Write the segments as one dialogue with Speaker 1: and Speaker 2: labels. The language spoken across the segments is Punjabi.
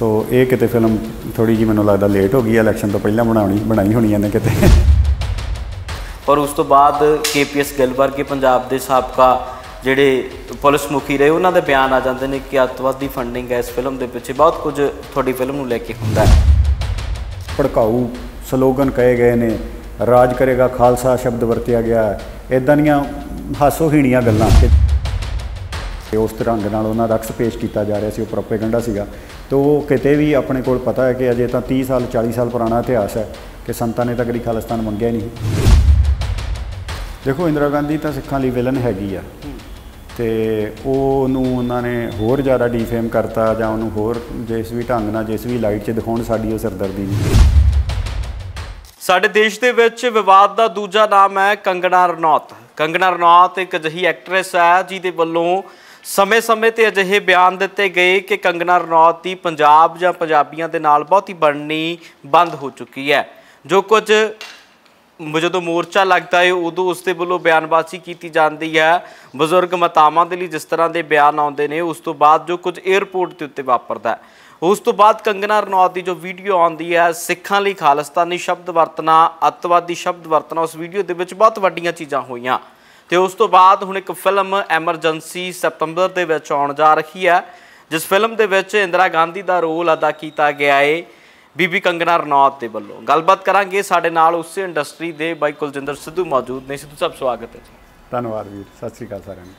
Speaker 1: ਸੋ ਇਹ ਕਿਤੇ ਫਿਲਮ ਥੋੜੀ ਜੀ ਮੈਨੂੰ ਲੱਗਦਾ ਲੇਟ ਹੋ ਗਈ ਹੈ ਇਲੈਕਸ਼ਨ ਤੋਂ ਪਹਿਲਾਂ ਬਣਾਉਣੀ ਬਣਾਈ ਹੋਣੀ ਇਹਨੇ ਕਿਤੇ।
Speaker 2: ਪਰ ਉਸ ਤੋਂ ਬਾਅਦ ਕੇਪੀਐਸ ਗਿੱਲ ਵਰਗੇ ਪੰਜਾਬ ਦੇ ਸਾਬਕਾ ਜਿਹੜੇ ਪੁਲਿਸ ਮੁਖੀ ਰਹੇ ਉਹਨਾਂ ਦੇ ਬਿਆਨ ਆ ਜਾਂਦੇ ਨੇ ਕਿ ਅੱਤਵਾਦੀ ਫੰਡਿੰਗ ਹੈ ਇਸ ਫਿਲਮ ਦੇ ਪਿੱਛੇ। ਬਹੁਤ ਕੁਝ ਤੁਹਾਡੀ ਫਿਲਮ ਨੂੰ ਲੈ ਕੇ ਹੁੰਦਾ ਹੈ।
Speaker 1: ਭੜਕਾਊ ਸਲੋਗਨ ਕਹੇ ਗਏ ਨੇ ਰਾਜ ਕਰੇਗਾ ਖਾਲਸਾ ਸ਼ਬਦ ਵਰਤਿਆ ਗਿਆ ਹੈ। ਇਦਾਂ ਦੀਆਂ ਹਾਸੋਹੀਣੀਆਂ ਗੱਲਾਂ ਕਿ ਤੇ ਉਸ ਢੰਗ ਨਾਲ ਉਹਨਾਂ ਦਾ ਅਕਸ ਪੇਸ਼ ਕੀਤਾ ਜਾ ਰਿਹਾ ਸੀ, ਉਹ ਪ੍ਰੋਪੇਗੈਂਡਾ ਸੀਗਾ। ਤੇ ਉਹ ਕਿਤੇ ਵੀ ਆਪਣੇ ਕੋਲ ਪਤਾ ਹੈ ਕਿ ਅਜੇ ਤਾਂ 30 ਸਾਲ 40 ਸਾਲ ਪੁਰਾਣਾ ਇਤਿਹਾਸ ਹੈ ਕਿ ਸੰਤਾਂ ਨੇ ਤਾਂ ਕਦੀ ਖਾਲਿਸਤਾਨ ਮੰਗਿਆ ਨਹੀਂ। ਦੇਖੋ, ਇੰਦਰਾ ਗਾਂਧੀ ਤਾਂ ਸਿੱਖਾਂ ਲਈ ਵਿਲਨ ਹੈਗੀ ਆ। ਤੇ ਉਹ ਉਹਨੂੰ ਉਹਨਾਂ ਨੇ ਹੋਰ ਜ਼ਿਆਦਾ ਡੀਫੇਮ ਕਰਤਾ ਜਾਂ ਉਹਨੂੰ ਹੋਰ ਜਿਸ ਵੀ ਢੰਗ ਨਾਲ, ਜਿਸ ਵੀ ਲਾਈਟ 'ਚ ਦਿਖਾਉਣ ਸਾਡੀ ਉਹ ਸਰਦਰਦੀ ਨਹੀਂ।
Speaker 2: ਸਾਡੇ ਦੇਸ਼ ਦੇ ਵਿੱਚ ਵਿਵਾਦ ਦਾ ਦੂਜਾ ਨਾਮ ਹੈ ਕੰਗਣਾ ਰਣੌਤ। ਕੰਗਣਾ ਰਣੌਤ ਇੱਕ ਅਜਿਹੀ ਐਕਟਰੈਸ ਹੈ ਜਿਹਦੇ ਵੱਲੋਂ ਸਮੇਂ-ਸਮੇਂ ਤੇ ਅਜਿਹੇ ਬਿਆਨ ਦਿੱਤੇ ਗਏ ਕਿ ਕੰਗਣਾ ਰਣੌਤ ਦੀ ਪੰਜਾਬ ਜਾਂ ਪੰਜਾਬੀਆਂ ਦੇ ਨਾਲ ਬਹੁਤੀ ਬਣਨੀ ਬੰਦ ਹੋ ਚੁੱਕੀ ਹੈ। ਜੋ ਕੁਝ ਜਦੋਂ ਮੋਰਚਾ ਲੱਗਦਾ ਹੈ ਉਦੋਂ ਉਸ ਦੇ ਵੱਲੋਂ ਬਿਆਨਬਾਜ਼ੀ ਕੀਤੀ ਜਾਂਦੀ ਹੈ। ਬਜ਼ੁਰਗ ਮਾਤਾਵਾਂ ਦੇ ਲਈ ਜਿਸ ਤਰ੍ਹਾਂ ਦੇ ਬਿਆਨ ਆਉਂਦੇ ਨੇ, ਉਸ ਤੋਂ ਬਾਅਦ ਜੋ ਕੁਝ 에ਅਰਪੋਰਟ ਦੇ ਉੱਤੇ ਵਾਪਰਦਾ ਹੈ। ਉਸ ਤੋਂ ਬਾਅਦ ਕੰਗਨਾ ਰਣੌਤ ਦੀ ਜੋ ਵੀਡੀਓ ਆਉਂਦੀ ਹੈ, ਸਿੱਖਾਂ ਲਈ ਖਾਲਿਸਤਾਨੀ ਸ਼ਬਦ ਵਰਤਣਾ, ਅੱਤਵਾਦੀ ਸ਼ਬਦ ਵਰਤਣਾ, ਉਸ ਵੀਡੀਓ ਦੇ ਵਿੱਚ ਬਹੁਤ ਵੱਡੀਆਂ ਚੀਜ਼ਾਂ ਹੋਈਆਂ। ਤੇ ਉਸ ਤੋਂ ਬਾਅਦ ਹੁਣ ਇੱਕ ਫਿਲਮ ਐਮਰਜੈਂਸੀ ਸਤੰਬਰ ਦੇ ਵਿੱਚ ਆਉਣ ਜਾ ਰਹੀ ਹੈ, ਜਿਸ ਫਿਲਮ ਦੇ ਵਿੱਚ ਇੰਦਰਾ ਗਾਂਧੀ ਦਾ ਰੋਲ ਅਦਾ ਕੀਤਾ ਗਿਆ ਹੈ ਬੀਬੀ ਕੰਗਨਾ ਰਣੌਤ ਦੇ ਵੱਲੋਂ। ਗੱਲਬਾਤ ਕਰਾਂਗੇ ਸਾਡੇ ਨਾਲ ਉਸੇ ਇੰਡਸਟਰੀ ਦੇ ਬਾਈ ਕੁਲਜਿੰਦਰ ਸਿੱਧੂ ਮੌਜੂਦ ਨੇ। ਸਿੱਧੂ ਸਾਹਿਬ, ਸਵਾਗਤ ਹੈ ਜੀ।
Speaker 1: ਧੰਨਵਾਦ ਵੀਰ, ਸਤਿ ਸ੍ਰੀ ਅਕਾਲ ਸਾਰਿਆਂ ਨੂੰ।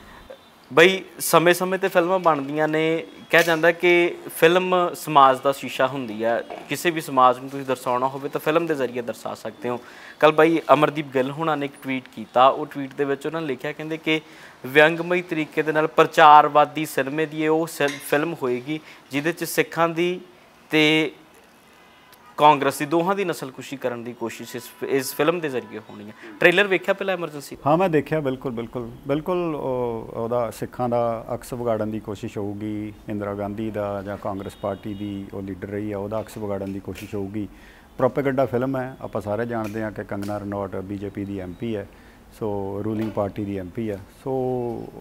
Speaker 2: ਬਈ ਸਮੇਂ-ਸਮੇਂ ਤੇ ਫਿਲਮਾਂ ਬਣਦੀਆਂ ਨੇ, ਕਿਹਾ ਜਾਂਦਾ ਕਿ ਫਿਲਮ ਸਮਾਜ ਦਾ ਸ਼ੀਸ਼ਾ ਹੁੰਦੀ ਹੈ ਕਿਸੇ ਵੀ ਸਮਾਜ ਨੂੰ ਤੁਸੀਂ ਦਰਸਾਉਣਾ ਹੋਵੇ ਤਾਂ ਫਿਲਮ ਦੇ ਜ਼ਰੀਏ ਦਰਸਾ ਸਕਦੇ ਹੋ। ਕੱਲ ਬਾਈ ਅਮਰਦੀਪ ਗਿੱਲ ਹੁਣਾਂ ਨੇ ਇੱਕ ਟਵੀਟ ਕੀਤਾ। ਉਹ ਟਵੀਟ ਦੇ ਵਿੱਚ ਉਹਨਾਂ ਨੇ ਲਿਖਿਆ, ਕਹਿੰਦੇ ਕਿ ਵਿਅੰਗਮਈ ਤਰੀਕੇ ਦੇ ਨਾਲ ਪ੍ਰਚਾਰਵਾਦੀ ਸਿਨੇਮੇ ਦੀ ਇਹ ਉਹ ਫਿਲਮ ਹੋਏਗੀ, ਜਿਹਦੇ 'ਚ ਸਿੱਖਾਂ ਦੀ ਤੇ ਕਾਂਗਰਸ ਦੀ ਦੋਹਾਂ ਦੀ ਨਸਲਕੁਸ਼ੀ ਕਰਨ ਦੀ ਕੋਸ਼ਿਸ਼ ਇਸ ਇਸ ਫਿਲਮ ਦੇ ਜ਼ਰੀਏ ਹੋਣੀ ਹੈ। ਟ੍ਰੇਲਰ ਵੇਖਿਆ ਪਹਿਲਾਂ ਐਮਰਜੈਂਸੀ
Speaker 1: ਹਾਂ, ਮੈਂ ਦੇਖਿਆ, ਬਿਲਕੁਲ ਬਿਲਕੁਲ ਬਿਲਕੁਲ ਉਹ- ਉਹਦਾ ਸਿੱਖਾਂ ਦਾ ਅਕਸ ਵਿਗਾੜਨ ਦੀ ਕੋਸ਼ਿਸ਼ ਹੋਊਗੀ, ਇੰਦਰਾ ਗਾਂਧੀ ਦਾ ਜਾਂ ਕਾਂਗਰਸ ਪਾਰਟੀ ਦੀ ਉਹ ਲੀਡਰ ਰਹੀ ਆ, ਉਹਦਾ ਅਕਸ ਵਿਗਾੜਨ ਦੀ ਕੋਸ਼ਿਸ਼ ਹੋਊਗੀ। ਪ੍ਰੋਪੇਗੈਂਡਾ ਫਿਲਮ ਹੈ, ਆਪਾਂ ਸਾਰੇ ਜਾਣਦੇ ਹਾਂ ਕਿ ਕੰਗਨਾ ਰਣੌਤ ਬੀਜੇਪੀ ਦੀ ਐਮਪੀ ਹੈ, ਸੋ ਰੂਲਿੰਗ ਪਾਰਟੀ ਦੀ ਐਮਪੀ ਹੈ। ਸੋ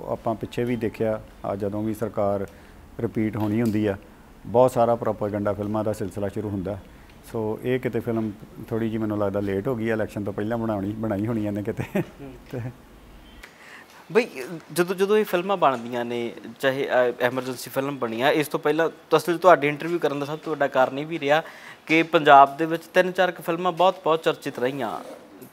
Speaker 1: ਆਪਾਂ ਪਿੱਛੇ ਵੀ ਦੇਖਿਆ, ਆ ਜਦੋਂ ਵੀ ਸਰਕਾਰ ਰਿਪੀਟ ਹੋਣੀ ਹੁੰਦੀ ਆ, ਬਹੁਤ ਸਾਰਾ ਪ੍ਰੋਪੇਗੈਂਡਾ ਫਿਲਮਾਂ ਦਾ ਸਿਲਸਿਲਾ ਸ਼ੁਰੂ ਹੁੰਦਾ। ਸੋ ਇਹ ਕਿਤੇ ਫਿਲਮ ਥੋੜੀ ਜੀ ਮੈਨੂੰ ਲੱਗਦਾ ਲੇਟ ਹੋ ਗਈ ਹੈ ਇਲੈਕਸ਼ਨ ਤੋਂ ਪਹਿਲਾਂ ਬਣਾਉਣੀ, ਬਣਾਈ ਹੋਣੀ ਇਹਨੇ ਕਿਤੇ।
Speaker 2: ਬਈ, ਜਦੋਂ ਜਦੋਂ ਇਹ ਫਿਲਮਾਂ ਬਣਦੀਆਂ ਨੇ, ਚਾਹੇ ਐਮਰਜੈਂਸੀ ਫਿਲਮ ਬਣੀ ਆ ਇਸ ਤੋਂ ਪਹਿਲਾਂ ਅਸਲ ਤੁਹਾਡੇ ਇੰਟਰਵਿਊ ਕਰਨ ਦਾ ਸਭ ਤੋਂ ਵੱਡਾ ਕਾਰਨ ਇਹ ਵੀ ਰਿਹਾ ਕਿ ਪੰਜਾਬ ਦੇ ਵਿੱਚ ਤਿੰਨ ਚਾਰ ਕੁ ਫਿਲਮਾਂ ਬਹੁਤ ਬਹੁਤ ਚਰਚਿਤ ਰਹੀਆਂ।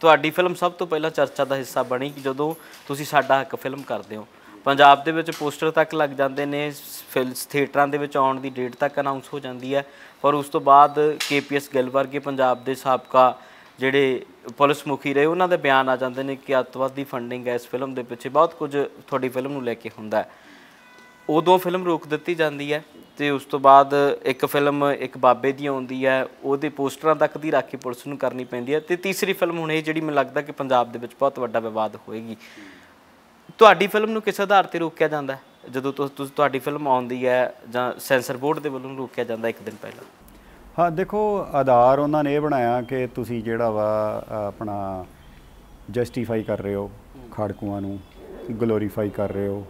Speaker 2: ਤੁਹਾਡੀ ਫਿਲਮ ਸਭ ਤੋਂ ਪਹਿਲਾਂ ਚਰਚਾ ਦਾ ਹਿੱਸਾ ਬਣੀ ਕਿ ਜਦੋਂ ਤੁਸੀਂ ਸਾਡਾ ਹੱਕ ਫਿਲਮ ਕਰਦੇ ਹੋ। ਪੰਜਾਬ ਦੇ ਵਿੱਚ ਪੋਸਟਰ ਤੱਕ ਲੱਗ ਜਾਂਦੇ ਨੇ ਫਿਲਸ ਥੀਏਟਰਾਂ ਦੇ ਵਿੱਚ ਆਉਣ ਦੀ ਡੇਟ ਤੱਕ ਅਨਾਉਂਸ ਹੋ ਜਾਂਦੀ ਹੈ। ਪਰ ਉਸ ਤੋਂ ਬਾਅਦ ਕੇਪੀਐਸ ਗਿੱਲ ਵਰਗੇ ਪੰਜਾਬ ਦੇ ਸਾਬਕਾ ਜਿਹੜੇ ਪੁਲਿਸ ਮੁਖੀ ਰਹੇ, ਉਹਨਾਂ ਦੇ ਬਿਆਨ ਆ ਜਾਂਦੇ ਨੇ ਕਿ ਅੱਤਵਾਦੀ ਫੰਡਿੰਗ ਹੈ ਇਸ ਫਿਲਮ ਦੇ ਪਿੱਛੇ। ਬਹੁਤ ਕੁਝ ਤੁਹਾਡੀ ਫਿਲਮ ਨੂੰ ਲੈ ਕੇ ਹੁੰਦਾ ਹੈ। ਉਦੋਂ ਫਿਲਮ ਰੋਕ ਦਿੱਤੀ ਜਾਂਦੀ ਹੈ ਤੇ ਉਸ ਤੋਂ ਬਾਅਦ ਇੱਕ ਫਿਲਮ ਇੱਕ ਬਾਬੇ ਦੀ ਆਉਂਦੀ ਹੈ, ਉਹਦੇ ਪੋਸਟਰਾਂ ਤੱਕ ਦੀ ਰਾਖੀ ਪੁਲਿਸ ਨੂੰ ਕਰਨੀ ਪੈਂਦੀ ਹੈ ਤੇ ਤੀਸਰੀ ਫਿਲਮ ਹੁਣ ਇਹ ਜਿਹੜੀ ਮੈਨੂੰ ਲੱਗਦਾ ਕਿ ਪੰਜਾਬ ਦੇ ਵਿੱਚ ਬਹੁਤ ਵੱਡਾ ਵਿਵਾਦ ਹੋਏਗੀ। ਤੁਹਾਡੀ ਫਿਲਮ ਨੂੰ ਕਿਸ ਆਧਾਰ ਤੇ ਰੋਕਿਆ ਜਾਂਦਾ ਹੈ? ਜਦੋਂ ਤੁਸ- ਤੁਹਾਡੀ ਫਿਲਮ ਆਉਂਦੀ ਹੈ ਜਾਂ ਸੈਂਸਰ ਬੋਰਡ ਦੇ ਵੱਲੋਂ ਰੋਕਿਆ ਜਾਂਦਾ ਇੱਕ ਦਿਨ ਪਹਿਲਾਂ?
Speaker 1: ਹਾਂ, ਦੇਖੋ, ਆਧਾਰ ਉਹਨਾਂ ਨੇ ਇਹ ਬਣਾਇਆ ਕਿ ਤੁਸੀਂ ਜਿਹੜਾ ਵਾ, ਆਪਣਾ ਜਸਟੀਫਾਈ ਕਰ ਰਹੇ ਹੋ ਖਾੜਕੂਆਂ ਨੂੰ, ਗਲੋਰੀਫਾਈ ਕਰ ਰਹੇ ਹੋ।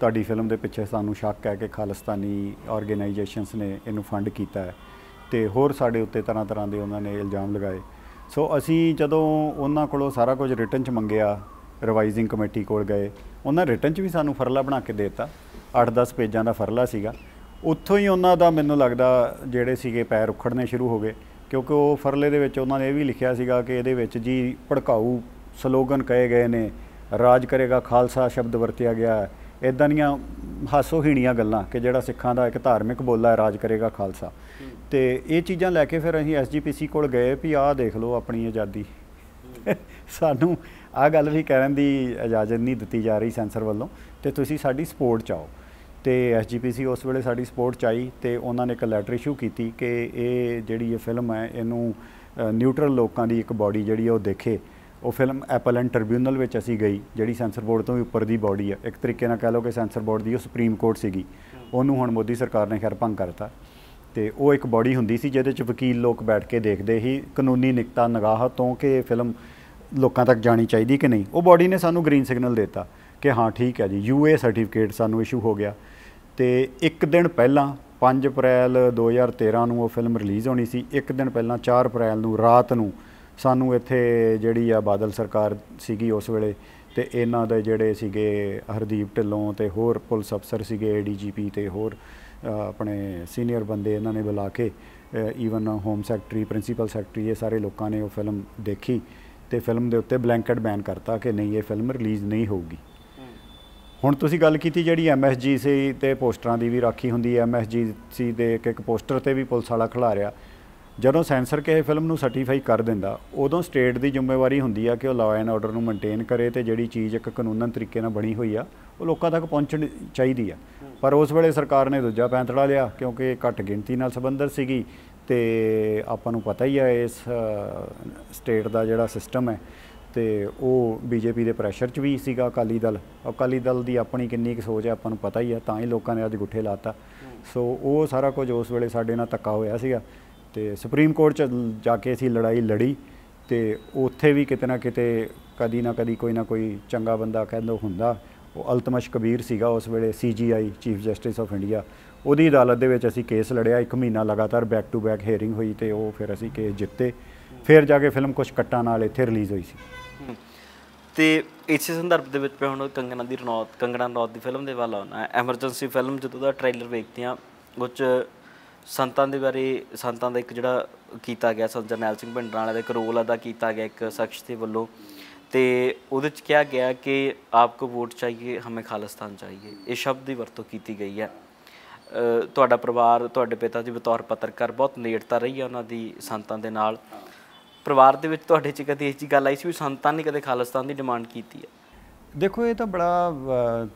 Speaker 1: ਤੁਹਾਡੀ ਫਿਲਮ ਦੇ ਪਿੱਛੇ ਸਾਨੂੰ ਸ਼ੱਕ ਹੈ ਕਿ ਖਾਲਿਸਤਾਨੀ ਆਰਗੇਨਾਈਜੇਸ਼ਨਸ ਨੇ ਇਹਨੂੰ ਫੰਡ ਕੀਤਾ ਹੈ ਤੇ ਹੋਰ ਸਾਡੇ ਉੱਤੇ ਤਰ੍ਹਾਂ ਤਰ੍ਹਾਂ ਦੇ ਉਹਨਾਂ ਨੇ ਇਲਜ਼ਾਮ ਲਗਾਏ। ਸੋ ਅਸੀਂ ਜਦੋਂ ਉਹਨਾਂ ਕੋਲੋਂ ਸਾਰਾ ਕੁਝ ਰਿਟਰਨ ਚ ਮੰਗਿਆ ਰਿਵਾਈਜ਼ਿੰਗ ਕਮੇਟੀ ਕੋਲ ਗਏ। ਉਹਨਾਂ ਰਿਟਰਨ ਚ ਵੀ ਸਾਨੂੰ ਫਰਲਾ ਬਣਾ ਕੇ ਦੇ ਦਿੱਤਾ। 8-10 ਪੇਜਾਂ ਦਾ ਫਰਲਾ ਸੀਗਾ। ਉੱਥੋਂ ਹੀ ਉਹਨਾਂ ਦਾ ਮੈਨੂੰ ਲੱਗਦਾ ਜਿਹੜੇ ਸੀਗੇ ਪੈਰ ਉਖੜਨੇ ਸ਼ੁਰੂ ਹੋ ਗਏ। ਕਿਉਂਕਿ ਉਹ ਫਰਲੇ ਦੇ ਵਿੱਚ ਉਹਨਾਂ ਨੇ ਇਹ ਵੀ ਲਿਖਿਆ ਸੀਗਾ ਕਿ ਇਹਦੇ ਵਿੱਚ ਜੀ ਭੜਕਾਊ ਸਲੋਗਨ ਕਹੇ ਗਏ ਨੇ, ਰਾਜ ਕਰੇਗਾ ਖਾਲਸਾ ਸ਼ਬਦ ਵਰਤਿਆ ਗਿਆ। ਹੈ ਇਦਾਂ ਦੀਆਂ ਹਾਸੋਹੀਣੀਆਂ ਗੱਲਾਂ ਕਿ ਜਿਹੜਾ ਸਿੱਖਾਂ ਦਾ ਇੱਕ ਧਾਰਮਿਕ ਬੋਲਾ ਹੈ, ਰਾਜ ਕਰੇਗਾ ਖਾਲਸਾ। ਤੇ ਇਹ ਚੀਜ਼ਾਂ ਲੈ ਕੇ ਫਿਰ ਅਸੀਂ ਐਸਜੀਪੀਸੀ ਕੋਲ ਗਏ ਵੀ ਆਹ ਦੇਖ ਲਓ ਆਪਣੀ ਆਜ਼ਾਦੀ। ਸਾਨੂੰ ਆਹ ਗੱਲ ਵੀ ਕਰਨ ਦੀ ਇਜਾਜ਼ਤ ਨਹੀਂ ਦਿੱਤੀ ਜਾ ਰਹੀ ਸੈਂਸਰ ਵੱਲੋਂ ਤੇ ਤੁਸੀਂ ਸਾਡੀ ਸਪੋਰਟ ਚਾਓ ਤੇ ਐਸਜੀਪੀਸੀ ਉਸ ਵੇਲੇ ਸਾਡੀ ਸਪੋਰਟ ਚਾਈ ਤੇ ਉਹਨਾਂ ਨੇ ਇੱਕ ਲੈਟਰ ਇਸ਼ੂ ਕੀਤੀ ਕਿ ਇਹ ਜਿਹੜੀ ਇਹ ਫਿਲਮ ਹੈ, ਇਹਨੂੰ ਨਿਊਟਰਲ ਲੋਕਾਂ ਦੀ ਇੱਕ ਬਾਡੀ ਜਿਹੜੀ ਉਹ ਦੇਖੇ। ਉਹ ਫਿਲਮ ਐਪਲ ਐਪਲੈਂਟ ਟ੍ਰਿਬਿਊਨਲ ਵਿੱਚ ਅਸੀਂ ਗਈ, ਜਿਹੜੀ ਸੈਂਸਰ ਬੋਰਡ ਤੋਂ ਵੀ ਉੱਪਰ ਦੀ ਬਾਡੀ ਹੈ ਇੱਕ ਤਰੀਕੇ ਨਾਲ ਕਹਿ ਲਓ ਕਿ ਸੈਂਸਰ ਬੋਰਡ ਦੀ ਉਹ ਸੁਪਰੀਮ ਕੋਰਟ ਸੀਗੀ। ਉਹਨੂੰ ਹੁਣ ਮੋਦੀ ਸਰਕਾਰ ਨੇ ਖੈਰ ਭੰਗ ਕਰਤਾ। ਤੇ ਉਹ ਇੱਕ ਬਾਡੀ ਹੁੰਦੀ ਸੀ ਜਿਹਦੇ ਚ ਵਕੀਲ ਲੋਕ ਬੈਠ ਕੇ ਦੇਖਦੇ ਸੀ। ਕਾਨੂੰਨੀ ਨਿਕਤਾ ਨਿਗਾਹ ਤੋਂ ਕਿ ਇਹ ਫਿਲਮ ਲੋਕਾਂ ਤੱਕ ਜਾਣੀ ਚਾਹੀਦੀ ਕਿ ਨਹੀਂ। ਉਹ ਬਾਡੀ ਨੇ ਸਾਨੂੰ ਗ੍ਰੀਨ ਸਿਗਨਲ ਦਿੱਤਾ ਕਿ ਹਾਂ, ਠੀਕ ਹੈ ਜੀ ਯੂਏ ਸਰਟੀਫਿਕੇਟ ਸਾਨੂੰ ਇਸ਼ੂ ਹੋ ਗਿਆ। ਤੇ ਇੱਕ ਦਿਨ ਪਹਿਲਾਂ 5 ਅਪ੍ਰੈਲ 2013 ਨੂੰ ਉਹ ਫਿਲਮ ਰਿਲੀਜ਼ ਹੋਣੀ ਸੀ। ਇੱਕ ਦਿਨ ਪਹਿਲਾਂ 4 ਅਪ੍ਰੈਲ ਨੂੰ, ਰਾਤ ਨੂੰ ਸਾਨੂੰ ਇੱਥੇ ਜਿਹੜੀ ਆ ਬਾਦਲ ਸਰਕਾਰ ਸੀਗੀ ਉਸ ਵੇਲੇ ਤੇ ਇਹਨਾਂ ਦੇ ਜਿਹੜੇ ਸੀਗੇ ਹਰਦੀਪ ਢਿੱਲੋਂ ਤੇ ਹੋਰ ਪੁਲਿਸ ਅਫਸਰ ਸੀਗੇ ਏਡੀਜੀਪੀ ਤੇ ਹੋਰ ਆਪਣੇ ਸੀਨੀਅਰ ਬੰਦੇ ਇਹਨਾਂ ਨੇ ਬੁਲਾ ਕੇ even home secretary principal secretary ਇਹ ਸਾਰੇ ਲੋਕਾਂ ਨੇ ਉਹ ਫਿਲਮ ਦੇਖੀ। ਤੇ ਫਿਲਮ ਦੇ ਉੱਤੇ ਬਲੈਂਕਟ ਬੈਨ ਕਰਤਾ ਕਿ ਨਹੀਂ ਇਹ ਫਿਲਮ ਰਿਲੀਜ਼ ਨਹੀਂ ਹੋਊਗੀ। ਹੁਣ ਤੁਸੀਂ ਗੱਲ ਕੀਤੀ ਜਿਹੜੀ ਐਮਐਸਜੀ ਸੀ ਤੇ ਪੋਸਟਰਾਂ ਦੀ ਵੀ ਰਾਖੀ ਹੁੰਦੀ ਹੈ ਐਮਐਸਜੀ ਸੀ ਦੇ ਇੱਕ ਇੱਕ ਪੋਸਟਰ ਤੇ ਵੀ ਪੁਲਿਸ ਵਾਲਾ ਖਿਲਾਰਿਆ ਜਦੋਂ ਸੈਂਸਰ ਕਿਸੇ ਫਿਲਮ ਨੂੰ ਸਰਟੀਫਾਈ ਕਰ ਦਿੰਦਾ ਉਦੋਂ ਸਟੇਟ ਦੀ ਜ਼ਿੰਮੇਵਾਰੀ ਹੁੰਦੀ ਆ ਕਿ ਉਹ ਲਾਅ ਐਂਡ ਆਰਡਰ ਨੂੰ ਮੇਨਟੇਨ ਕਰੇ ਤੇ ਜਿਹੜੀ ਚੀਜ਼ ਇੱਕ ਕਾਨੂੰਨਨ ਤਰੀਕੇ ਨਾਲ ਬਣੀ ਹੋਈ ਆ ਉਹ ਲੋਕਾਂ ਤੱਕ ਪਹੁੰਚਣੀ ਚਾਹੀਦੀ ਆ। ਪਰ ਉਸ ਵੇਲੇ ਸਰਕਾਰ ਨੇ ਦੂਜਾ ਪੈਂਤੜਾ ਲਿਆ ਕਿਉਂਕਿ ਘੱਟ ਗਿਣਤੀ ਨਾਲ ਸੰਬੰਧਿਤ ਸੀਗੀ। ਤੇ ਆਪਾਂ ਨੂੰ ਪਤਾ ਹੀ ਆ ਇਸ ਸਟੇਟ ਦਾ ਜਿਹੜਾ ਸਿਸਟਮ ਹੈ, ਤੇ ਉਹ ਬੀਜੇਪੀ ਦੇ ਪ੍ਰੈਸ਼ਰ 'ਚ ਵੀ ਸੀਗਾ ਅਕਾਲੀ ਦਲ। ਅਕਾਲੀ ਦਲ ਦੀ ਆਪਣੀ ਕਿੰਨੀ ਕੁ ਸੋਚ ਹੈ, ਆਪਾਂ ਨੂੰ ਪਤਾ ਹੀ ਆ, ਤਾਂ ਹੀ ਲੋਕਾਂ ਨੇ ਅੱਜ ਗੁੱਠੇ ਲਾਤਾ। ਸੋ ਉਹ ਸਾਰਾ ਕੁਝ ਉਸ ਵੇਲੇ ਸਾਡੇ ਨਾਲ ਧੱਕਾ ਹੋਇਆ ਸੀਗਾ। ਤੇ ਸੁਪਰੀਮ ਕੋਰਟ 'ਚ ਜਾ ਕੇ ਅਸੀਂ ਲੜਾਈ ਲੜੀ ਤੇ ਉੱਥੇ ਵੀ ਕਿਤੇ ਨਾ ਕਿਤੇ ਕਦੀ ਨਾ ਕਦੀ ਕੋਈ ਨਾ ਕੋਈ ਚੰਗਾ ਬੰਦਾ ਕਹਿੰਦਾ ਹੁੰਦਾ ਉਹ ਅਲਤਮਸ਼ ਕਬੀਰ ਸੀਗਾ ਉਸ ਵੇਲੇ CJI chief justice of India. ਉਹਦੀ ਅਦਾਲਤ ਦੇ ਵਿੱਚ ਅਸੀਂ ਕੇਸ ਲੜਿਆ, ਇੱਕ ਮਹੀਨਾ ਲਗਾਤਾਰ ਬੈਕ ਟੂ ਬੈਕ ਹੇਅਰਿੰਗ ਹੋਈ ਤੇ ਉਹ ਫਿਰ ਅਸੀਂ ਕੇਸ ਜਿੱਤੇ। ਫਿਰ ਜਾ ਕੇ ਫਿਲਮ ਕੁਝ ਕੱਟਾਂ ਨਾਲ ਇੱਥੇ ਰਿਲੀਜ਼ ਹੋਈ ਸੀ।
Speaker 2: ਹਮ। ਤੇ ਇਸੇ ਸੰਦਰਭ ਦੇ ਵਿੱਚ ਮੈਂ ਹੁਣ ਕੰਗਣਾ ਦੀ ਰਣੌਤ, ਕੰਗਣਾ ਰਣੌਤ ਦੀ ਫਿਲਮ ਦੇ ਵੱਲ ਆਉਣਾ। ਐਮਰਜੈਂਸੀ ਫਿਲਮ ਜਦੋਂ ਦਾ ਟ੍ਰੇਲਰ ਵੇਖਦੇ ਆ ਉਹ 'ਚ ਸੰਤਾਂ ਦੇ ਬਾਰੇ, ਸੰਤਾਂ ਦਾ ਇੱਕ ਜਿਹੜਾ ਕੀਤਾ ਗਿਆ ਸਰ ਜਰਨੈਲ ਸਿੰਘ ਭਿੰਡਰਾਂ ਵਾਲੇ ਦਾ ਇੱਕ ਰੋਲ ਅਦਾ ਕੀਤਾ ਗਿਆ ਇੱਕ ਸ਼ਖਸ ਦੇ ਵੱਲੋਂ। ਤੇ ਉਹਦੇ 'ਚ ਕਿਹਾ ਗਿਆ ਕਿ ਆਪਕੋ ਵੋਟ ਚਾਹੀਏ, ਹਮੇ ਖਾਲਿਸਤਾਨ ਚਾਹੀਏ। ਇਹ ਸ਼ਬਦ ਦੀ ਵਰਤੋਂ ਕੀਤੀ ਗਈ ਹੈ। ਤੁਹਾਡਾ ਪਰਿਵਾਰ, ਤੁਹਾਡੇ ਪਿਤਾ ਜੀ ਬਤੌਰ ਪੱਤਰਕਾਰ ਬਹੁਤ ਨੇੜਤਾ ਰਹੀ ਹੈ ਉਹਨਾਂ ਦੀ ਸੰਤਾਂ ਦੇ ਨਾਲ। ਪਰਿਵਾਰ ਦੇ ਵਿੱਚ ਤੁਹਾਡੇ 'ਚ ਕਦੇ ਇਹ ਜੀ ਗੱਲ ਆਈ ਸੀ ਵੀ ਸੰਤਾਂ ਨੇ ਕਦੇ ਖਾਲਿਸਤਾਨ ਦੀ ਡਿਮਾਂਡ ਕੀਤੀ ਹੈ?
Speaker 1: ਦੇਖੋ, ਇਹ ਤਾਂ ਬੜਾ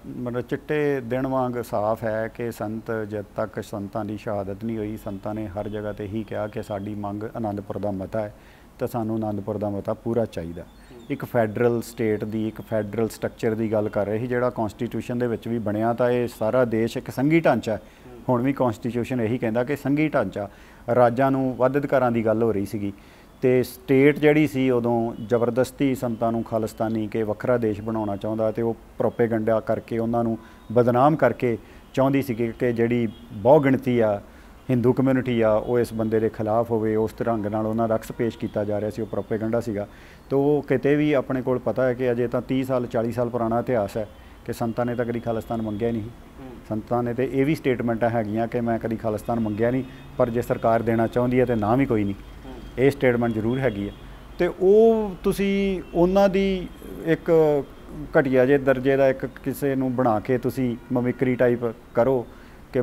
Speaker 1: ਮਤਲਬ ਚਿੱਟੇ ਦਿਨ ਵਾਂਗ ਸਾਫ਼ ਹੈ ਕਿ ਸੰਤ ਜਦ ਤੱਕ ਸੰਤਾਂ ਦੀ ਸ਼ਹਾਦਤ ਨਹੀਂ ਹੋਈ, ਸੰਤਾਂ ਨੇ ਹਰ ਜਗ੍ਹਾ ਤੇ ਹੀ ਕਿਹਾ ਕਿ ਸਾਡੀ ਮੰਗ ਆਨੰਦਪੁਰ ਦਾ ਮਤਾ ਹੈ, ਤਾਂ ਸਾਨੂੰ ਆਨੰਦਪੁਰ ਦਾ ਮਤਾ ਪੂਰਾ ਚਾਹੀਦਾ। ਇੱਕ ਫੈਡਰਲ ਸਟੇਟ ਦੀ, ਇੱਕ ਫੈਡਰਲ ਸਟਰਕਚਰ ਦੀ ਗੱਲ ਕਰ ਰਹੇ ਸੀ, ਜਿਹੜਾ ਕਨਸਟੀਟਿਊਸ਼ਨ ਦੇ ਵਿੱਚ ਵੀ ਬਣਿਆ ਤਾਂ ਇਹ ਸਾਰਾ ਦੇਸ਼ ਇੱਕ ਸੰਘੀ ਢਾਂਚਾ ਹੈ। ਹੁਣ ਵੀ ਕਨਸਟੀਟਿਊਸ਼ਨ ਇਹੀ ਕਹਿੰਦਾ ਕਿ ਸੰਘੀ ਢਾਂਚਾ। ਰਾਜਾਂ ਨੂੰ ਵੱਧ ਅਧਿਕਾਰਾਂ ਦੀ ਗੱਲ ਹੋ ਰਹੀ ਸੀਗੀ। ਤੇ ਸਟੇਟ ਜਿਹੜੀ ਸੀ ਉਦੋਂ ਜ਼ਬਰਦਸਤੀ ਸੰਤਾਂ ਨੂੰ ਖਾਲਿਸਤਾਨੀ ਕੇ ਵੱਖਰਾ ਦੇਸ਼ ਬਣਾਉਣਾ ਚਾਹੁੰਦਾ ਤੇ ਉਹ ਪ੍ਰੋਪੇਗੈਂਡਾ ਕਰਕੇ ਉਹਨਾਂ ਨੂੰ ਬਦਨਾਮ ਕਰਕੇ ਚਾਹੁੰਦੀ ਸੀ ਕਿ ਜਿਹੜੀ ਬਹੁ ਗਿਣਤੀ ਆ ਹਿੰਦੂ ਕਮਿਊਨਿਟੀ ਆ ਉਹ ਇਸ ਬੰਦੇ ਦੇ ਖਿਲਾਫ ਹੋਵੇ ਉਸ ਤਰ੍ਹਾਂ ਨਾਲ ਉਹਨਾਂ ਦਾ ਅਕਸ ਪੇਸ਼ ਕੀਤਾ ਜਾ ਰਿਹਾ ਸੀ ਉਹ ਪ੍ਰੋਪੇਗੈਂਡਾ ਸੀਗਾ। ਤੋਂ ਉਹ ਕਿਤੇ ਵੀ ਆਪਣੇ ਕੋਲ ਪਤਾ ਹੈ ਕਿ ਅਜੇ ਤਾਂ 30 ਸਾਲ 40 ਸਾਲ ਪੁਰਾਣਾ ਇਤਿਹਾਸ ਹੈ ਕਿ ਸੰਤਾਂ ਨੇ ਤਾਂ ਕਦੀ ਖਾਲਿਸਤਾਨ ਮੰਗਿਆ ਨਹੀਂ। ਸੰਤਾਂ ਨੇ ਤੇ ਇਹ ਵੀ ਸਟੇਟਮੈਂਟਾਂ ਹੈਗੀਆਂ ਕਿ ਮੈਂ ਕਦੀ ਖਾਲਿਸਤਾਨ ਮੰਗਿਆ ਨਹੀਂ ਪਰ ਜੇ ਸਰਕਾਰ ਦੇਣਾ ਚਾਹੁੰਦੀ ਹੈ ਤੇ ਨਾ ਵੀ ਕੋਈ ਨਹੀਂ। ਇਹ ਸਟੇਟਮੈਂਟ ਜ਼ਰੂਰ ਹੈਗੀ ਹੈ। ਤੇ ਉਹ ਤੁਸੀਂ ਉਹਨਾਂ ਦੀ ਇੱਕ ਘਟੀਆ ਜੇ ਦਰਜੇ ਦਾ ਇੱਕ ਕਿਸੇ ਨੂੰ ਬਣਾ ਕੇ ਤੁਸੀਂ ਮਮਿਕਰੀ ਟਾਈਪ ਕਰੋ ਕਿ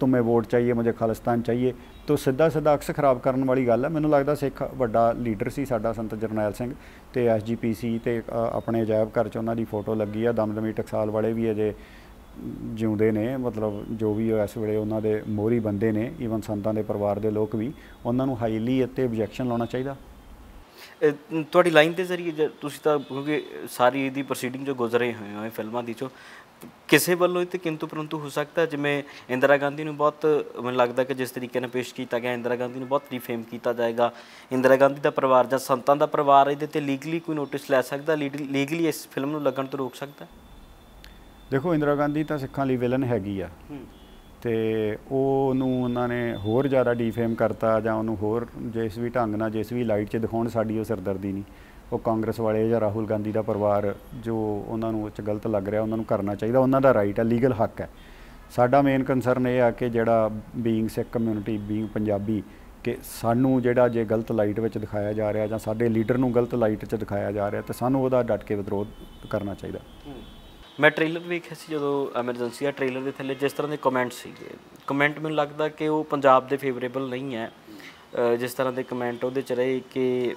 Speaker 1: ਤੁਮੇ ਵੋਟ ਚਾਹੀਏ ਮੁਝੇ ਖਾਲਿਸਤਾਨ ਚਾਹੀਏ ਤੋ ਸਿੱਧਾ ਸਿੱਧਾ ਅਕਸ ਖਰਾਬ ਕਰਨ ਵਾਲੀ ਗੱਲ ਹੈ ਮੈਨੂੰ ਲੱਗਦਾ ਸਿੱਖ ਵੱਡਾ ਲੀਡਰ ਸੀ ਸਾਡਾ ਸੰਤ ਜਰਨੈਲ ਸਿੰਘ ਤੇ ਐਸਜੀਪੀਸੀ ਤੇ ਆਪਣੇ ਅਜਾਇਬ ਘਰ 'ਚ ਉਹਨਾਂ ਦੀ ਫੋਟੋ ਲੱਗੀ ਆ ਦਮਦਮੀ ਟਕਸਾਲ ਵਾਲੇ ਵੀ ਅਜੇ ਜਿਉਂਦੇ ਨੇ ਮਤਲਬ ਜੋ ਵੀ ਇਸ ਵੇਲੇ ਉਹਨਾਂ ਦੇ ਮੋਹਰੀ ਬੰਦੇ ਨੇ ਈਵਨ ਸੰਤਾਂ ਦੇ ਪਰਿਵਾਰ ਦੇ ਲੋਕ ਵੀ ਉਹਨਾਂ ਨੂੰ ਹਾਈਲੀ ਅਤੇ ਆਬਜੈਕਸ਼ਨ ਲਾਉਣਾ ਚਾਹੀਦਾ
Speaker 2: ਤੁਹਾਡੀ ਲਾਈਨ ਦੇ ਜ਼ਰੀਏ ਤੁਸੀਂ ਤਾਂ ਕਿਉਂਕਿ ਸਾਰੀ ਇਹਦੀ ਪ੍ਰੋਸੀਡਿੰਗ ਜੋ ਗੁਜ਼ਰੇ ਹੋਏ ਹੋਏ ਫਿਲਮਾਂ ਦੀ ਚੋ ਕਿਸੇ ਵੱਲੋਂ ਇਹ ਤੇ ਕਿੰਤੂ ਪਰੰਤੂ ਹੋ ਸਕਦਾ ਜਿਵੇਂ ਇੰਦਰਾ ਗਾਂਧੀ ਨੂੰ ਬਹੁਤ ਮੈਨੂੰ ਲੱਗਦਾ ਕਿ ਜਿਸ ਤਰੀਕੇ ਨਾਲ ਪੇਸ਼ ਕੀਤਾ ਗਿਆ ਇੰਦਰਾ ਗਾਂਧੀ ਨੂੰ ਬਹੁਤ ਰੀਫੇਮ ਕੀਤਾ ਜਾਏਗਾ। ਇੰਦਰਾ ਗਾਂਧੀ ਦਾ ਪਰਿਵਾਰ ਜਾਂ ਸੰਤਾਂ ਦਾ ਪਰਿਵਾਰ ਇਹਦੇ ਤੇ ਲੀਗਲੀ ਕੋਈ ਨੋਟਿਸ ਲੈ ਸਕਦਾ? ਲੀਗਲੀ ਇਸ ਫਿਲਮ ਨੂੰ ਲੱਗਣ ਤੋਂ ਰੋਕ ਸਕਦਾ
Speaker 1: ਦੇਖੋ ਇੰਦਰਾ ਗਾਂਧੀ ਤਾਂ ਸਿੱਖਾਂ ਲਈ ਵਿਲਨ ਹੈਗੀ ਆ। ਤੇ ਉਹਨੂੰ ਉਹਨਾਂ ਨੇ ਹੋਰ ਜ਼ਿਆਦਾ ਡੀਫੇਮ ਕਰਤਾ ਜਾਂ ਉਹਨੂੰ ਹੋਰ ਜਿਸ ਵੀ ਢੰਗ ਨਾਲ ਜਿਸ ਵੀ ਲਾਈਟ 'ਚ ਦਿਖਾਉਣ ਸਾਡੀ ਉਹ ਸਿਰਦਰਦੀ ਨਹੀਂ। ਉਹ ਕਾਂਗਰਸ ਵਾਲੇ ਜਾਂ ਰਾਹੁਲ ਗਾਂਧੀ ਦਾ ਪਰਿਵਾਰ ਜੋ ਉਹਨਾਂ ਨੂੰ 'ਚ ਗਲਤ ਲੱਗ ਰਿਹਾ, ਉਹਨਾਂ ਨੂੰ ਕਰਨਾ ਚਾਹੀਦਾ, ਉਹਨਾਂ ਦਾ ਰਾਈਟ ਹੈ ਲੀਗਲ ਹੱਕ ਹੈ। ਸਾਡਾ ਮੇਨ ਕੰਸਰਨ ਇਹ ਆ ਕਿ ਜਿਹੜਾ being Sikh community being Punjabi, ਕਿ ਸਾਨੂੰ ਜਿਹੜਾ ਜੇ ਗਲਤ ਲਾਈਟ ਵਿੱਚ ਦਿਖਾਇਆ ਜਾ ਰਿਹਾ ਜਾਂ ਸਾਡੇ ਲੀਡਰ ਨੂੰ ਗਲਤ ਲਾਈਟ 'ਚ ਦਿਖਾਇਆ ਜਾ ਰਿਹਾ, ਤੇ ਸਾਨੂੰ ਉਹਦਾ ਡਟ ਕੇ ਵਿਰੋਧ ਕਰਨਾ ਚਾਹੀਦਾ।
Speaker 2: ਮੈਂ ਟ੍ਰੇਲਰ ਵੇਖਿਆ ਸੀ ਜਦੋਂ ਐਮਰਜੈਂਸੀ ਆ ਟ੍ਰੇਲਰ ਦੇ ਥੱਲੇ ਜਿਸ ਤਰ੍ਹਾਂ ਦੇ ਕਮੈਂਟ ਸੀਗੇ। ਕਮੈਂਟ ਮੈਨੂੰ ਲੱਗਦਾ ਕਿ ਉਹ ਪੰਜਾਬ ਦੇ ਫੇਵਰੇਬਲ ਨਹੀਂ ਹੈ। ਜਿਸ ਤਰ੍ਹਾਂ ਦੇ ਕਮੈਂਟ ਉਹਦੇ ਚ ਰਹੇ ਕਿ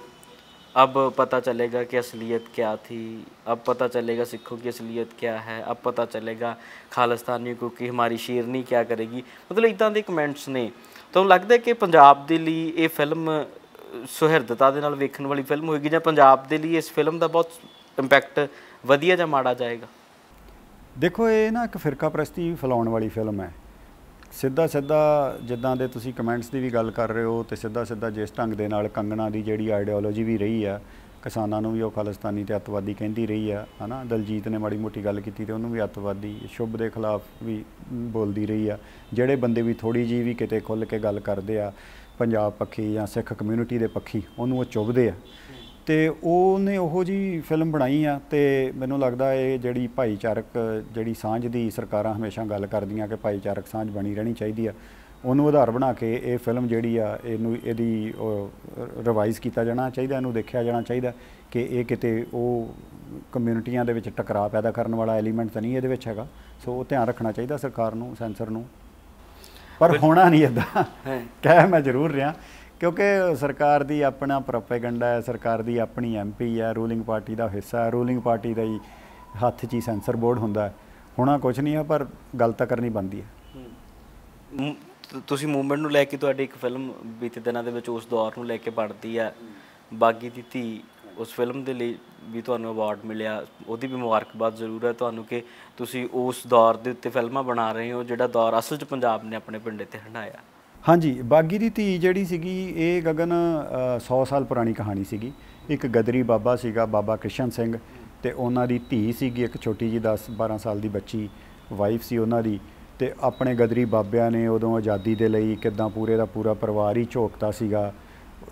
Speaker 2: अब पता चलेगा कि असलियत क्या थी अब पता चलेगा सिखों की असलियत क्या है अब पता चलेगा खालिस्तानियों को कि हमारी शेरनी क्या करेगी ਮਤਲਬ ਇਦਾਂ ਦੇ ਕਮੈਂਟਸ ਨੇ ਤੁਹਾਨੂੰ ਲੱਗਦਾ ਹੈ ਕਿ ਪੰਜਾਬ ਦੇ ਲਈ ਇਹ ਫਿਲਮ ਸੁਹਿਰਦਤਾ ਦੇ ਨਾਲ ਵੇਖਣ ਵਾਲੀ ਫਿਲਮ ਹੋਏਗੀ ਜਾਂ ਪੰਜਾਬ ਦੇ ਲਈ ਇਸ ਫਿਲਮ ਦਾ ਬਹੁਤ ਇੰਪੈਕਟ ਵਧੀਆ ਜਾਂ ਮਾੜਾ ਜਾਏਗਾ
Speaker 1: ਦੇਖੋ ਇਹ ਨਾ ਇੱਕ ਫਿਰਕਾ ਪ੍ਰਸਤੀ ਫੈਲਾਉਣ ਵਾਲੀ ਫਿਲਮ ਹੈ ਸਿੱਧਾ ਸਿੱਧਾ ਜਿੱਦਾਂ ਦੇ ਤੁਸੀਂ ਕਮੈਂਟਸ ਦੀ ਵੀ ਗੱਲ ਕਰ ਰਹੇ ਹੋ ਤੇ ਸਿੱਧਾ ਸਿੱਧਾ ਜਿਸ ਢੰਗ ਦੇ ਨਾਲ ਕੰਗਣਾ ਦੀ ਜਿਹੜੀ ਆਈਡੀਓਲੋਜੀ ਵੀ ਰਹੀ ਆ, ਕਿਸਾਨਾਂ ਨੂੰ ਵੀ ਉਹ ਖਾਲਿਸਤਾਨੀ ਤੇ ਅੱਤਵਾਦੀ ਕਹਿੰਦੀ ਰਹੀ ਆ, ਹਨਾ? ਦਲਜੀਤ ਨੇ ਮਾੜੀ ਮੋਟੀ ਗੱਲ ਕੀਤੀ ਤੇ ਉਹਨੂੰ ਵੀ ਅੱਤਵਾਦੀ, ਸ਼ੁਭ ਦੇ ਖਿਲਾਫ ਵੀ ਬੋਲਦੀ ਰਹੀ ਆ। ਜਿਹੜੇ ਬੰਦੇ ਵੀ ਥੋੜੀ ਜੀ ਵੀ ਕਿਤੇ ਖੁੱਲ ਕੇ ਗੱਲ ਕਰਦੇ ਆ, ਪੰਜਾਬ ਪੱਖੀ ਜਾਂ ਸਿੱਖ ਕਮਿਊਨਿਟੀ ਦੇ ਪੱਖੀ, ਉਹਨੂੰ ਉਹ ਚੁੱਭਦੇ ਆ। ਤੇ ਉਹਨੇ ਉਹੋ ਜੀ ਫਿਲਮ ਬਣਾਈ ਆ ਤੇ ਮੈਨੂੰ ਲੱਗਦਾ ਇਹ ਜਿਹੜੀ ਭਾਈਚਾਰਕ ਜਿਹੜੀ ਸਾਂਝ ਦੀ ਸਰਕਾਰਾਂ ਹਮੇਸ਼ਾ ਗੱਲ ਕਰਦੀਆਂ ਕਿ ਭਾਈਚਾਰਕ ਸਾਂਝ ਬਣੀ ਰਹਿਣੀ ਚਾਹੀਦੀ ਆ ਉਹਨੂੰ ਆਧਾਰ ਬਣਾ ਕੇ ਇਹ ਫਿਲਮ ਜਿਹੜੀ ਆ ਇਹਨੂੰ ਇਹਦੀ ਰਿਵਾਈਜ਼ ਕੀਤਾ ਜਾਣਾ ਚਾਹੀਦਾ ਇਹਨੂੰ ਦੇਖਿਆ ਜਾਣਾ ਚਾਹੀਦਾ ਕਿ ਇਹ ਕਿਤੇ ਉਹ ਕਮਿਊਨਿਟੀਆਂ ਦੇ ਵਿੱਚ ਟਕਰਾਅ ਪੈਦਾ ਕਰਨ ਵਾਲਾ ਐਲੀਮੈਂਟ ਤਾਂ ਨਹੀਂ ਇਹਦੇ ਵਿੱਚ ਹੈਗਾ। ਸੋ ਉਹ ਧਿਆਨ ਰੱਖਣਾ ਚਾਹੀਦਾ ਸਰਕਾਰ ਨੂੰ ਸੈਂਸਰ ਨੂੰ। ਪਰ ਹੋਣਾ ਨਹੀਂ ਇਦਾਂ ਕਹਿ ਮੈਂ ਜ਼ਰੂਰ ਰਿਹਾ। ਕਿਉਂਕਿ ਸਰਕਾਰ ਦੀ ਆਪਣਾ ਪ੍ਰੋਪੇਗੈਂਡਾ ਹੈ, ਸਰਕਾਰ ਦੀ ਆਪਣੀ ਐਮਪੀ ਹੈ, ਰੂਲਿੰਗ ਪਾਰਟੀ ਦਾ ਹਿੱਸਾ ਹੈ, ਰੂਲਿੰਗ ਪਾਰਟੀ ਦਾ ਹੀ ਹੱਥ 'ਚ ਹੀ ਸੈਂਸਰ ਬੋਰਡ ਹੁੰਦਾ ਹੈ। ਹੋਣਾ ਕੁਝ ਨਹੀਂ ਹੈ, ਪਰ ਗੱਲ ਤਾਂ ਕਰਨੀ ਬਣਦੀ ਹੈ।
Speaker 2: ਤੁਸੀਂ ਮੂਵਮੈਂਟ ਨੂੰ ਲੈ ਕੇ ਤੁਹਾਡੀ ਇੱਕ ਫਿਲਮ ਬੀਤੇ ਦਿਨਾਂ ਦੇ ਵਿੱਚ ਉਸ ਦੌਰ ਨੂੰ ਲੈ ਕੇ ਬਣਦੀ ਆ ਬਾਗੀ ਦੀ ਧੀ ਉਸ ਫਿਲਮ ਦੇ ਲਈ ਵੀ ਤੁਹਾਨੂੰ ਅਵਾਰਡ ਮਿਲਿਆ। ਉਹਦੀ ਵੀ ਮੁਬਾਰਕਬਾਦ ਜ਼ਰੂਰ ਹੈ ਤੁਹਾਨੂੰ ਕਿ ਤੁਸੀਂ ਉਸ ਦੌਰ ਦੇ ਉੱਤੇ ਫਿਲਮਾਂ ਬਣਾ ਰਹੇ ਹੋ, ਜਿਹੜਾ ਦੌਰ ਅਸਲ 'ਚ ਪੰਜਾਬ ਨੇ ਆਪਣੇ ਪਿੰਡੇ ਤੇ ਹੰਡਾਇਆ
Speaker 1: ਹਾਂਜੀ, ਬਾਗੀ ਦੀ ਧੀ ਜਿਹੜੀ ਸੀਗੀ, ਇਹ ਗਗਨ 100 ਸਾਲ ਪੁਰਾਣੀ ਕਹਾਣੀ ਸੀਗੀ। ਇੱਕ ਗਦਰੀ ਬਾਬਾ ਸੀਗਾ, ਬਾਬਾ ਕ੍ਰਿਸ਼ਨ ਸਿੰਘ ਤੇ ਉਹਨਾਂ ਦੀ ਧੀ ਸੀਗੀ, ਇੱਕ ਛੋਟੀ ਜੀ 10 12 ਸਾਲ ਦੀ ਬੱਚੀ, ਵਾਈਫ ਸੀ ਉਹਨਾਂ ਦੀ ਤੇ ਆਪਣੇ ਗਦਰੀ ਬਾਬਿਆਂ ਨੇ ਉਦੋਂ ਆਜ਼ਾਦੀ ਦੇ ਲਈ ਕਿਦਾਂ ਪੂਰੇ ਦਾ ਪੂਰਾ ਪਰਿਵਾਰ ਹੀ ਝੋਕਤਾ ਸੀਗਾ।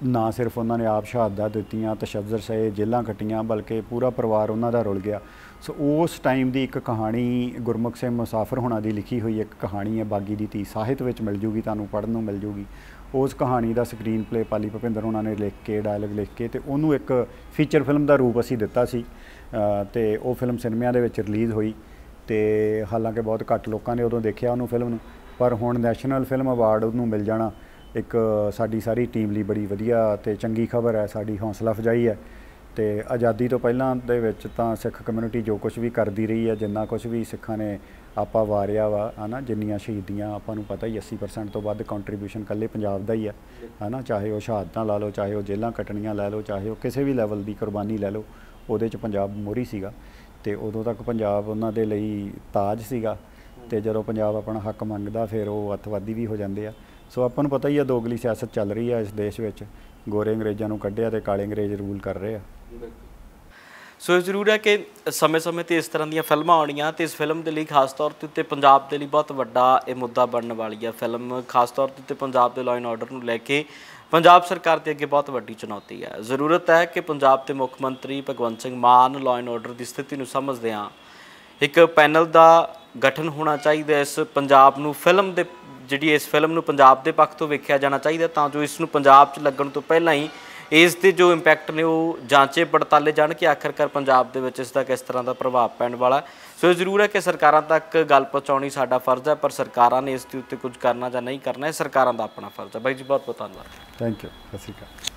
Speaker 1: ਨਾ ਸਿਰਫ ਉਹਨਾਂ ਨੇ ਆਪ ਸ਼ਹਾਦਤਾਂ ਦਿੱਤੀਆਂ ਤਸ਼ੱਦਦ ਸਹੇ, ਜੇਲ੍ਹਾਂ ਕੱਟੀਆਂ, ਬਲਕਿ ਪੂਰਾ ਪਰਿਵਾਰ ਉਹਨਾਂ ਦਾ ਰੁਲ ਗਿਆ। ਸੋ ਉਸ ਟਾਈਮ ਦੀ ਇੱਕ ਕਹਾਣੀ ਗੁਰਮੁਖ ਸਿੰਘ ਮੁਸਾਫਰ ਹੋਣਾ ਦੀ ਲਿਖੀ ਹੋਈ ਇੱਕ ਕਹਾਣੀ ਹੈ ਬਾਗੀ ਦੀ ਧੀ ਸਾਹਿਤ ਵਿੱਚ ਮਿਲ ਜੂਗੀ ਤੁਹਾਨੂੰ ਪੜ੍ਹਨ ਨੂੰ ਮਿਲ ਜੂਗੀ। ਉਸ ਕਹਾਣੀ ਦਾ ਸਕਰੀਨ ਪਲੇ ਪਾਲੀ ਭੁਪਿੰਦਰ ਉਹਨਾਂ ਨੇ ਲਿਖ ਕੇ ਡਾਇਲੌਗ ਲਿਖ ਕੇ ਤੇ ਉਹਨੂੰ ਇੱਕ ਫੀਚਰ ਫਿਲਮ ਦਾ ਰੂਪ ਅਸੀਂ ਦਿੱਤਾ ਸੀ। ਅ, ਤੇ ਉਹ ਫਿਲਮ ਸਿਨੇਮਿਆਂ ਦੇ ਵਿੱਚ ਰਿਲੀਜ਼ ਹੋਈ ਤੇ ਹਾਲਾਂਕਿ ਬਹੁਤ ਘੱਟ ਲੋਕਾਂ ਨੇ ਉਦੋਂ ਦੇਖਿਆ ਉਹਨੂੰ ਫਿਲਮ ਨੂੰ ਪਰ ਹੁਣ ਨੈਸ਼ਨਲ ਫਿਲਮ ਅਵਾਰਡ ਉਹਨੂੰ ਮਿਲ ਜਾਣਾ ਇੱਕ ਸਾਡੀ ਸਾਰੀ ਟੀਮ ਲਈ ਬੜੀ ਵਧੀਆ ਤੇ ਚੰਗੀ ਖਬਰ ਹੈ ਸਾਡੀ ਹੌਸਲਾ ਅਫਜਾਈ ਹੈ। ਤੇ ਆਜ਼ਾਦੀ ਤੋਂ ਪਹਿਲਾਂ ਦੇ ਵਿੱਚ ਤਾਂ ਸਿੱਖ ਕਮਿਊਨਿਟੀ ਜੋ ਕੁਝ ਵੀ ਕਰਦੀ ਰਹੀ ਹੈ, ਜਿੰਨਾ ਕੁਝ ਵੀ ਸਿੱਖਾਂ ਨੇ ਆਪਾਂ ਵਾਰਿਆ ਵਾ, ਹਨਾ, ਜਿੰਨੀਆਂ ਸ਼ਹੀਦੀਆਂ ਆਪਾਂ ਨੂੰ ਪਤਾ ਹੀ 80% ਤੋਂ ਵੱਧ ਕੰਟਰੀਬਿਊਸ਼ਨ ਕੱਲੇ ਪੰਜਾਬ ਦਾ ਹੀ ਹੈ, ਹਨਾ, ਚਾਹੇ ਉਹ ਸ਼ਹਾਦਤਾਂ ਲਾ ਲਓ, ਚਾਹੇ ਉਹ ਜੇਲ੍ਹਾਂ ਕੱਟਣੀਆਂ ਲੈ ਲਓ, ਚਾਹੇ ਉਹ ਕਿਸੇ ਵੀ ਲੈਵਲ ਦੀ ਕੁਰਬਾਨੀ ਲੈ ਲਓ, ਉਹਦੇ 'ਚ ਪੰਜਾਬ ਮੋਹਰੀ ਸੀਗਾ ਤੇ ਉਦੋਂ ਤੱਕ ਪੰਜਾਬ ਉਹਨਾਂ ਦੇ ਲਈ ਤਾਜ ਸੀਗਾ ਤੇ ਜਦੋਂ ਪੰਜਾਬ ਆਪਣਾ ਹੱਕ ਮੰਗਦਾ, ਫਿਰ ਉਹ ਅੱਤਵਾਦੀ ਵੀ ਹੋ ਜਾਂਦੇ ਆ। ਸੋ ਆਪਾਂ ਨੂੰ ਪਤਾ ਹੀ ਆ ਦੋਗਲੀ ਸਿਆਸਤ ਚੱਲ ਰਹੀ ਆ ਇਸ ਦੇਸ਼ ਵਿੱਚ। ਗੋਰੇ ਅੰਗਰੇਜ਼ਾਂ ਨੂੰ ਕੱਢਿਆ ਤੇ ਕਾਲੇ ਅੰਗਰੇਜ਼ ਰੂਲ ਕਰ ਰਹੇ ਆ।
Speaker 2: ਸੋ ਇਹ ਜ਼ਰੂਰ ਹੈ ਕਿ ਸਮੇਂ-ਸਮੇਂ ਤੇ ਇਸ ਤਰ੍ਹਾਂ ਦੀਆਂ ਫਿਲਮਾਂ ਆਉਣੀਆਂ ਤੇ ਇਸ ਫਿਲਮ ਦੇ ਲਈ ਖਾਸ ਤੌਰ ਤੇ ਉੱਤੇ ਪੰਜਾਬ ਦੇ ਲਈ ਬਹੁਤ ਵੱਡਾ ਇਹ ਮੁੱਦਾ ਬਣਨ ਵਾਲੀ ਹੈ ਫਿਲਮ, ਖਾਸ ਤੌਰ ਤੇ ਉੱਤੇ ਪੰਜਾਬ ਦੇ ਲਾਅ ਐਂਡ ਆਰਡਰ ਨੂੰ ਲੈ ਕੇ ਪੰਜਾਬ ਸਰਕਾਰ ਦੇ ਅੱਗੇ ਬਹੁਤ ਵੱਡੀ ਚੁਣੌਤੀ ਹੈ ਜ਼ਰੂਰਤ ਹੈ ਕਿ ਪੰਜਾਬ ਦੇ ਮੁੱਖ ਮੰਤਰੀ Bhagwant Singh Mann law and order ਦੀ ਸਥਿਤੀ ਨੂੰ ਸਮਝਦਿਆਂ ਇੱਕ ਪੈਨਲ ਦਾ ਗਠਨ ਹੋਣਾ ਚਾਹੀਦਾ ਇਸ ਪੰਜਾਬ ਨੂੰ ਫਿਲਮ ਦੇ, ਜਿਹੜੀ ਇਸ ਫਿਲਮ ਨੂੰ ਪੰਜਾਬ ਦੇ ਪੱਖ ਤੋਂ ਵੇਖਿਆ ਜਾਣਾ ਚਾਹੀਦਾ ਤਾਂ ਜੋ ਇਸ ਨੂੰ ਪੰਜਾਬ 'ਚ ਲੱਗਣ ਤੋਂ ਪਹਿਲਾਂ ਹੀ ਇਸ ਦੇ ਜੋ ਇੰਪੈਕਟ ਨੇ ਉਹ ਜਾਂਚੇ ਪੜਤਾਲੇ ਜਾਣ ਕਿ ਆਖਰਕਾਰ ਪੰਜਾਬ ਦੇ ਵਿੱਚ ਇਸ ਦਾ ਕਿਸ ਤਰ੍ਹਾਂ ਦਾ ਪ੍ਰਭਾਵ ਪੈਣ ਵਾਲਾ ਹੈ। ਸੋ ਇਹ ਜ਼ਰੂਰ ਹੈ ਕਿ ਸਰਕਾਰਾਂ ਤੱਕ ਗੱਲ ਪਹੁੰਚਾਉਣੀ ਸਾਡਾ ਫਰਜ਼ ਹੈ, ਪਰ ਸਰਕਾਰਾਂ ਨੇ ਇਸ ਦੇ ਉੱਤੇ ਕੁਝ ਕਰਨਾ ਜਾਂ ਨਹੀਂ ਕਰਨਾ, ਇਹ ਸਰਕਾਰਾਂ ਦਾ ਆਪਣਾ ਫਰਜ਼ ਹੈ। ਬਾਈ ਜੀ ਬਹੁਤ ਬਹੁਤ ਧੰਨਵਾਦ।
Speaker 1: ਥੈਂਕ ਯੂ ਸਤਿ ਸ਼੍ਰੀ ਅਕਾਲ।